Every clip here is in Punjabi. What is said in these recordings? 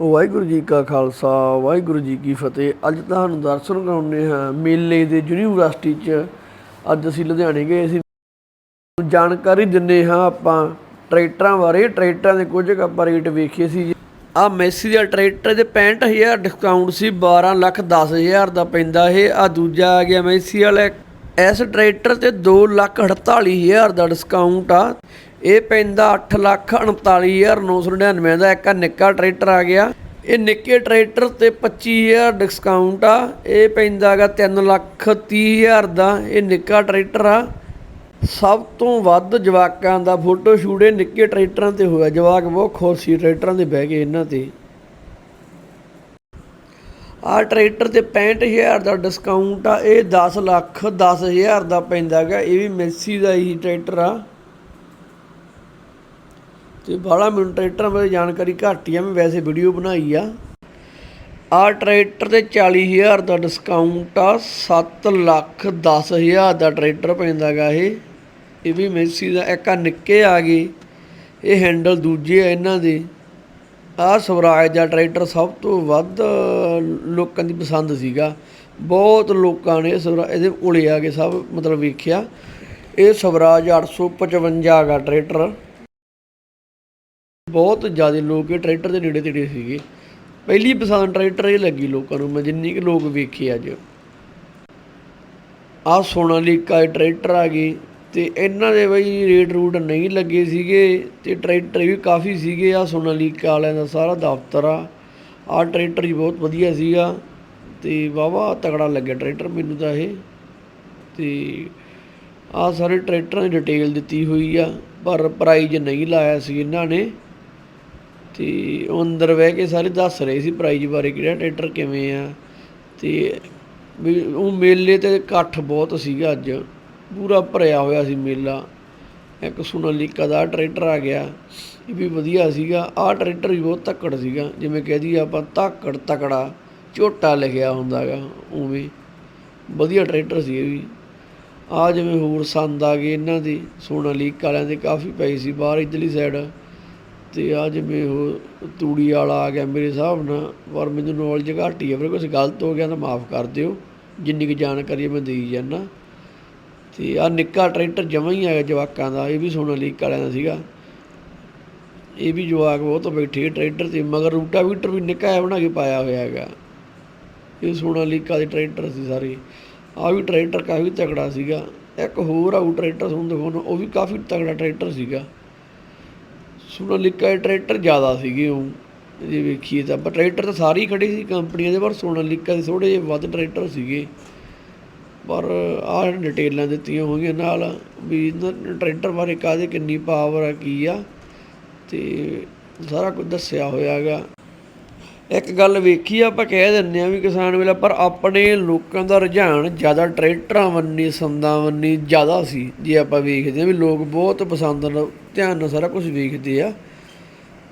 ਵਾਹਿਗੁਰੂ ਜੀ ਕਾ ਖਾਲਸਾ, ਵਾਹਿਗੁਰੂ ਜੀ ਕੀ ਫਤਿਹ। ਅੱਜ ਤੁਹਾਨੂੰ ਦਰਸ਼ਨ ਕਰਾਉਂਦੇ ਹਾਂ ਮੇਲੇ ਦੇ ਯੂਨੀਵਰਸਿਟੀ 'ਚ। ਅੱਜ ਅਸੀਂ ਲੁਧਿਆਣੇ ਗਏ ਸੀ ਜਾਣਕਾਰੀ ਦਿੰਨੇ ਹਾਂ ਆਪਾਂ ਟਰੈਕਟਰਾਂ ਬਾਰੇ। ਟਰੈਕਟਰਾਂ ਦੇ ਕੁਝ ਕੁ ਆਪਾਂ ਰੇਟ ਵੇਖੇ ਸੀ। ਆ ਮੈਸੀ ਦਾ ਟਰੈਕਟਰ ਦੇ 65000 ਡਿਸਕਾਊਂਟ ਸੀ 12 ਲੱਖ 10000 ਦਾ ਪੈਂਦਾ ਇਹ। ਆ ਦੂਜਾ ਆ ਗਿਆ ਮੈਸੀ ਵਾਲਾ। ਇਸ ਟਰੈਕਟਰ ਤੇ 2 ਲੱਖ 48000 ਦਾ ਡਿਸਕਾਊਂਟ ਆ। ਇਹ ਪੈਂਦਾ 8 ਲੱਖ 39999 ਦਾ। ਇੱਕ ਨਿੱਕਾ ਟਰੈਕਟਰ ਆ ਗਿਆ। ਇਹ ਨਿੱਕੇ ਟਰੈਕਟਰ ਤੇ 25000 ਡਿਸਕਾਊਂਟ ਆ। ਇਹ ਪੈਂਦਾਗਾ 3 ਲੱਖ 30000 ਦਾ। ਇਹ ਨਿੱਕਾ ਟਰੈਕਟਰ ਆ। ਸਭ ਤੋਂ ਵੱਧ ਜਵਾਕਾਂ ਦਾ ਫੋਟੋ ਸ਼ੂਟ ਇਹ ਨਿੱਕੇ ਟਰੈਕਟਰਾਂ ਤੇ ਹੋਇਆ। ਜਵਾਕ ਬਹੁਤ ਖੁਸ਼ ਸੀ ਟਰੈਕਟਰਾਂ ਦੇ ਬਹਿ ਕੇ ਇਹਨਾਂ ਤੇ। ਆਹ ਟਰੈਕਟਰ ਤੇ 65000 ਦਾ ਡਿਸਕਾਊਂਟ ਆ। ਇਹ 10 ਲੱਖ 10000 ਦਾ ਪੈਂਦਾਗਾ ਇਹ ਵੀ ਮੈਸੀ ਦਾ ਹੀ ਟਰੈਕਟਰ ਆ। ਤੇ ਬਾਲਾ ਮੈਨੂੰ ਟਰੈਕਟਰਾਂ ਬਾਰੇ ਜਾਣਕਾਰੀ ਘੱਟ ਹੀ ਆ, ਮੈਂ ਵੈਸੇ ਵੀਡੀਓ ਬਣਾਈ ਆ। ਆਹ ਟਰੈਕਟਰ ਤੇ 40000 ਦਾ ਡਿਸਕਾਊਂਟ ਆ 7 ਲੱਖ 10000 ਦਾ ਟਰੈਕਟਰ ਪੈਂਦਾਗਾ ਇਹ। ਇਹ ਵੀ ਮੈਸੀ ਦਾ, ਇੱਕ ਆ ਨਿੱਕੇ ਆ ਗਏ, ਇਹ ਹੈਂਡਲ ਦੂਜੇ ਆ ਇਹਨਾਂ ਦੇ। ਆਹ ਸਵਰਾਜ ਦਾ ਟਰੈਕਟਰ ਸਭ ਤੋਂ ਵੱਧ ਲੋਕਾਂ ਦੀ ਪਸੰਦ ਸੀਗਾ। ਬਹੁਤ ਲੋਕਾਂ ਨੇ ਸਵਰਾ, ਇਹਦੇ ਕੋਲੇ ਆ ਕੇ ਸਭ, ਮਤਲਬ ਵੇਖਿਆ। ਇਹ ਸਵਰਾਜ 855 ਦਾ ਟਰੈਕਟਰ ਬਹੁਤ ਜ਼ਿਆਦਾ ਲੋਕ ਇਹ ਟਰੈਕਟਰ ਦੇ ਨੇੜੇ ਤੇੜੇ ਸੀਗੇ। ਪਹਿਲੀ ਪਸੰਦ ਟਰੈਕਟਰ ਇਹ ਲੱਗੀ ਲੋਕਾਂ ਨੂੰ, ਮੈਂ ਜਿੰਨੀ ਕਿ ਲੋਕ ਵੇਖੇ ਅੱਜ। ਆਹ ਸੋਨਾਲੀਕਾ ਦੇ ਟਰੈਕਟਰ ਆ ਗਏ ਤੇ ਇਹਨਾਂ ਦੇ ਬਈ ਰੇਟ ਰੂਟ ਨਹੀਂ ਲੱਗੇ ਸੀਗੇ ਤੇ ਟਰੈਕਟਰ ਵੀ ਕਾਫੀ ਸੀਗੇ। ਆ ਸੋਨਾਲੀਕਾ ਵਾਲਿਆਂ ਦਾ ਸਾਰਾ ਦਫ਼ਤਰ ਆ। ਆਹ ਟਰੈਕਟਰ ਹੀ ਬਹੁਤ ਵਧੀਆ ਸੀਗਾ ਤੇ ਵਾਵਾ ਤਗੜਾ ਲੱਗਿਆ ਟਰੈਕਟਰ ਮੈਨੂੰ ਤਾਂ ਇਹ। ਤੇ ਆਹ ਸਾਰੇ ਟਰੈਕਟਰਾਂ ਦੀ ਡਿਟੇਲ ਦਿੱਤੀ ਹੋਈ ਆ, ਪਰ ਪ੍ਰਾਈਜ਼ ਨਹੀਂ ਲਾਇਆ ਸੀ ਇਹਨਾਂ ਨੇ। ਤੇ ਉਹ ਅੰਦਰ ਬਹਿ ਕੇ ਸਾਰੇ ਦੱਸ ਰਹੇ ਸੀ ਪ੍ਰਾਈਜ਼ ਬਾਰੇ ਕਿਹੜਾ ਟਰੈਕਟਰ ਕਿਵੇਂ ਆ। ਤੇ ਵੀ ਉਹ ਮੇਲੇ ਤੇ ਇਕੱਠ ਬਹੁਤ ਸੀਗਾ ਅੱਜ। ਪੂਰਾ ਭਰਿਆ ਹੋਇਆ ਸੀ ਮੇਲਾ। ਇੱਕ ਸੋਨਾਲੀਕਾ ਦਾ ਟਰੈਕਟਰ ਆ ਗਿਆ। ਇਹ ਵੀ ਵਧੀਆ ਸੀਗਾ। ਆਹ ਟਰੈਕਟਰ ਵੀ ਬਹੁਤ ਤੱਕੜ ਸੀਗਾ। ਜਿਵੇਂ ਕਹਿ ਦਈਏ ਆਪਾਂ ਧਾਕੜ ਤਕੜਾ ਝੋਟਾ ਲਿਖਿਆ ਹੁੰਦਾਗਾ ਉਵੇਂ। ਵਧੀਆ ਟਰੈਕਟਰ ਸੀ ਇਹ ਵੀ। ਆ ਜਿਵੇਂ ਹੋਰ ਸੰਦ ਆ ਗਏ ਇਹਨਾਂ ਦੇ, ਸੋਨਾਲੀਕਾ ਵਾਲਿਆਂ ਦੇ ਕਾਫੀ ਪਏ ਸੀ ਬਾਹਰ ਇਧਰਲੀ ਸਾਈਡ ਅਤੇ ਆ ਜਿਵੇਂ ਉਹ ਤੂੜੀ ਵਾਲਾ ਆ ਗਿਆ ਮੇਰੇ ਹਿਸਾਬ ਨਾਲ, ਪਰ ਮੈਨੂੰ ਨੌਲੇਜ ਘੱਟ ਹੀ ਹੈ ਫਿਰ ਕੁਛ ਗਲਤ ਹੋ ਗਿਆ ਤਾਂ ਮਾਫ ਕਰ ਦਿਓ। ਜਿੰਨੀ ਕੁ ਜਾਣਕਾਰੀ ਮੈਂ ਦੇਈ ਜਾਂਦਾ। ਅਤੇ ਆ ਨਿੱਕਾ ਟਰੈਕਟਰ ਜਮਾਂ ਹੀ ਆਇਆ ਜਵਾਕਾਂ ਦਾ, ਇਹ ਵੀ ਸੋਨਾ ਲੀਕ ਵਾਲਿਆਂ ਦਾ ਸੀਗਾ। ਇਹ ਵੀ ਜਵਾਕ ਬਹੁਤ ਬੈਠੇ ਟਰੈਕਟਰ ਤੇ, ਮਗਰ ਰੂਟਾਵੀਟਰ ਵੀ ਨਿੱਕਾ ਜਿਹਾ ਬਣਾ ਕੇ ਪਾਇਆ ਹੋਇਆ ਹੈਗਾ। ਇਹ ਸੋਨਾ ਸੋਨਾਲੀਕਾ ਦੇ ਟਰੈਕਟਰ ਸੀ ਸਾਰੇ। ਆ ਵੀ ਟਰੈਕਟਰ ਕਾਫੀ ਤਕੜਾ ਸੀਗਾ। ਇੱਕ ਹੋਰ ਆਊ ਟਰੈਕਟਰ ਤੁਹਾਨੂੰ ਦਿਖਾਉਣਾ ਉਹ ਵੀ ਕਾਫੀ ਤਕੜਾ ਟਰੈਕਟਰ ਸੀਗਾ। ਸੋਨਾਲੀਕਾ ਦੇ ਟਰੈਕਟਰ ਜ਼ਿਆਦਾ ਸੀਗੇ ਉਹ, ਜੇ ਵੇਖੀਏ ਤਾਂ। ਪਰ ਟਰੈਕਟਰ ਤਾਂ ਸਾਰੇ ਹੀ ਖੜੇ ਸੀ ਕੰਪਨੀਆਂ ਦੇ, ਪਰ ਸੋਨਾਲੀਕਾ ਦੇ ਥੋੜੇ ਜਿਹੇ ਵੱਧ ਟਰੈਕਟਰ ਸੀਗੇ। ਪਰ ਆਹ ਡਿਟੇਲਾਂ ਦਿੱਤੀਆਂ ਹੋਈਆਂ ਨਾਲ ਵੀ ਇਹਨਾਂ ਟਰੈਕਟਰ ਬਾਰੇ ਕਾਹਦੇ ਕਿੰਨੀ ਪਾਵਰ ਆ, ਕੀ ਆ, ਤੇ ਸਾਰਾ ਕੁਝ ਦੱਸਿਆ ਹੋਇਆ ਹੈਗਾ। ਇੱਕ ਗੱਲ ਵੇਖੀ ਆਪਾਂ ਕਹਿ ਦਿੰਦੇ ਆ ਵੀ ਕਿਸਾਨ ਵੇਲਾ ਪਰ ਆਪਣੇ ਲੋਕਾਂ ਦਾ ਰੁਝਾਨ ਜ਼ਿਆਦਾ ਟਰੈਕਟਰਾਂ ਵੰਨੀ, ਸੰਦਾਂ ਵੰਨੀ ਜ਼ਿਆਦਾ ਸੀ। ਜੇ ਆਪਾਂ ਵੇਖਦੇ ਆ ਵੀ ਲੋਕ ਬਹੁਤ ਪਸੰਦ ਨਾਲ, ਧਿਆਨ ਨਾਲ ਸਾਰਾ ਕੁਝ ਵੇਖਦੇ ਆ।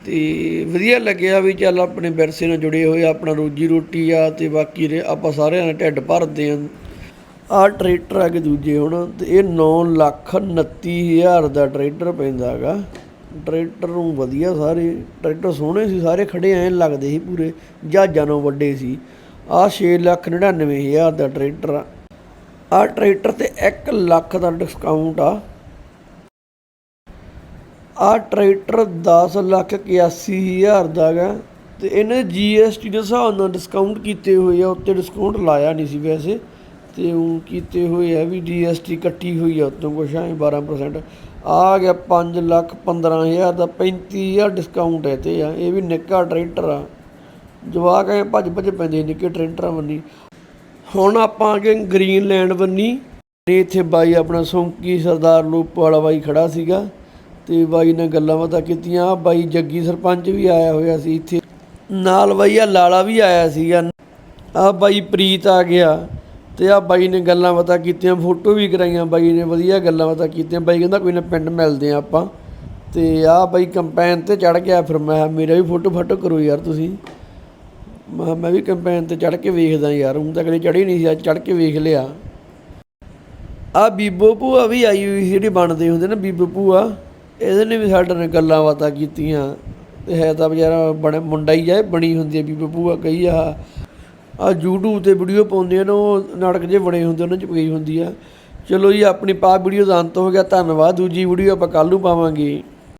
ਤੇ ਵਧੀਆ ਲੱਗਿਆ ਵੀ ਚੱਲ ਆਪਣੇ ਵਿਰਸੇ ਨਾਲ ਜੁੜੇ ਹੋਏ, ਆਪਣਾ ਰੋਜੀ ਰੋਟੀ ਆ ਤੇ ਬਾਕੀ ਆਪਾਂ ਸਾਰਿਆਂ ਦਾ ਢਿੱਡ ਭਰਦੇ ਆ ਆਹ ਟਰੈਕਟਰ ਆ ਕੇ ਦੂਜੇ ਹੁਣ, ਤੇ ਇਹ 9 ਲੱਖ 29 ਹਜ਼ਾਰ ਦਾ ਟਰੈਕਟਰ ਪੈਂਦਾ ਹੈਗਾ। ਟਰੈਕਟਰ ਨੂੰ ਵਧੀਆ ਸਾਰੇ, ਟਰੈਕਟਰ ਸੋਹਣੇ ਸੀ, ਸਾਰੇ ਖੜੇ ਐਂ ਲੱਗਦੇ ਸੀ ਪੂਰੇ, ਜਹਾਜ਼ਾਂ ਨਾਲੋਂ ਵੱਡੇ ਸੀ। ਆਹ 6 ਲੱਖ 99 ਹਜ਼ਾਰ ਦਾ ਟਰੈਕਟਰ ਆ। ਆਹ ਟਰੈਕਟਰ ਤੇ 1 ਲੱਖ ਦਾ ਡਿਸਕਾਊਂਟ ਆ। ਆਹ ਟਰੈਕਟਰ 10 ਲੱਖ 81 ਹਜ਼ਾਰ ਦਾ ਹੈਗਾ। ਤੇ ਇਹਨੇ ਜੀਐਸਟੀ ਦੇ ਹਿਸਾਬ ਨਾਲ ਡਿਸਕਾਊਂਟ ਕੀਤੇ ਹੋਏ ਆ, ਉੱਤੇ ਡਿਸਕਾਊਂਟ ਲਾਇਆ ਨਹੀਂ ਸੀ ਵੈਸੇ। ਤੇ ਉਹ ਕੀਤੇ ਹੋਏ ਆ ਵੀ ਜੀਐਸਟੀ ਕੱਟੀ ਹੋਈ ਆ, ਉਤੋਂ ਕੁਛ ਐ 12% ਆ ਗਿਆ 5 ਲੱਖ 15000 ਦਾ 35000 ਡਿਸਕਾਊਂਟ ਹੈ ਤੇ ਆ, ਇਹ ਵੀ ਨਿੱਕਾ ਟਰੈਕਟਰ ਆ। ਜਵਾਕ ਐ ਭੱਜ ਭੱਜ ਪੈਂਦੇ ਨਿੱਕੇ ਟਰੈਕਟਰਾਂ ਬੰਨੀ ਹੁਣ ਆਪਾਂ ਆ ਗਏ ਗ੍ਰੀਨਲੈਂਡ ਬੰਨੀ ਤੇ ਇੱਥੇ ਬਾਈ ਆਪਣਾ ਸੌਂਕੀ ਸਰਦਾਰ ਲੋਪ ਵਾਲਾ ਬਾਈ ਖੜਾ ਸੀਗਾ ਤੇ ਬਾਈ ਨੇ ਗੱਲਾਂ ਬਾਤਾਂ ਕੀਤੀਆਂ। ਆ ਬਾਈ ਜੱਗੀ ਸਰਪੰਚ ਵੀ ਆਇਆ ਹੋਇਆ ਸੀ ਇੱਥੇ। ਨਾਲ ਬਾਈ ਆ ਲਾਲਾ ਵੀ ਆਇਆ ਸੀਗਾ। ਆ ਬਾਈ ਪ੍ਰੀਤ ਆ ਗਿਆ। ਤੇ ਆ ਬਾਈ ਨੇ ਗੱਲਾਂ ਬਾਤਾਂ ਕੀਤੀਆਂ, ਫੋਟੋ ਵੀ ਕਰਾਈਆਂ ਬਾਈ ਨੇ, ਵਧੀਆ ਗੱਲਾਂ ਬਾਤਾਂ ਕੀਤੀਆਂ। ਬਾਈ ਕਹਿੰਦਾ ਕੋਈ ਨਾ ਪਿੰਡ ਮਿਲਦੇ ਆ ਆਪਾਂ। ਤੇ ਆ ਬਾਈ ਕੰਪੈਨ ਤੇ ਚੜ ਗਿਆ ਫਿਰ ਮੈਂ ਮੇਰਾ ਵੀ ਫੋਟੋ ਫਾਟੋ ਕਰੋ ਯਾਰ ਤੁਸੀਂ। ਮੈਂ ਮੈਂ ਵੀ ਕੰਪੈਨ ਤੇ ਚੜ ਕੇ ਵੇਖਦਾ ਯਾਰ ਹੁਣ ਤਾਂ ਕਦੇ ਚੜੀ ਨਹੀਂ ਸੀ, ਅੱਜ ਚੜ ਕੇ ਵੇਖ ਲਿਆ। ਆ ਬੀਬੋ ਭੂਆ ਵੀ ਆਈ ਹੋਈ ਸੀ, ਜਿਹੜੀ ਬਣਦੇ ਹੁੰਦੇ ਨਾ ਬੀਬੋ ਭੂਆ, ਇਹਦੇ ਨੇ ਵੀ ਸਾਡੇ ਨਾਲ ਗੱਲਾਂ ਬਾਤਾਂ ਕੀਤੀਆਂ। ਤੇ ਹੈ ਤਾਂ ਵਿਚਾਰਾ ਬਣੇ ਮੁੰਡਾ ਹੀ ਆ ਬਣੀ ਹੁੰਦੀ ਹੈ ਬੀਬੋ ਭੂਆ, ਕਹੀ ਆ ਆ YouTube ਤੇ ਵੀਡੀਓ ਪਾਉਂਦੇ ਆ ਉਹ ਨਾਟਕ ਜੇ ਬਣੇ ਹੁੰਦੇ ਉਹਨਾਂ 'ਚ ਪਈ ਹੁੰਦੀ ਆ। ਚਲੋ ਜੀ, ਆਪਣੀ ਪਾ ਵੀਡੀਓ ਦਾ ਅੰਤ ਹੋ ਗਿਆ। ਧੰਨਵਾਦ, ਦੂਜੀ ਵੀਡੀਓ ਆਪਾਂ ਕੱਲ੍ਹ ਨੂੰ ਪਾਵਾਂਗੇ।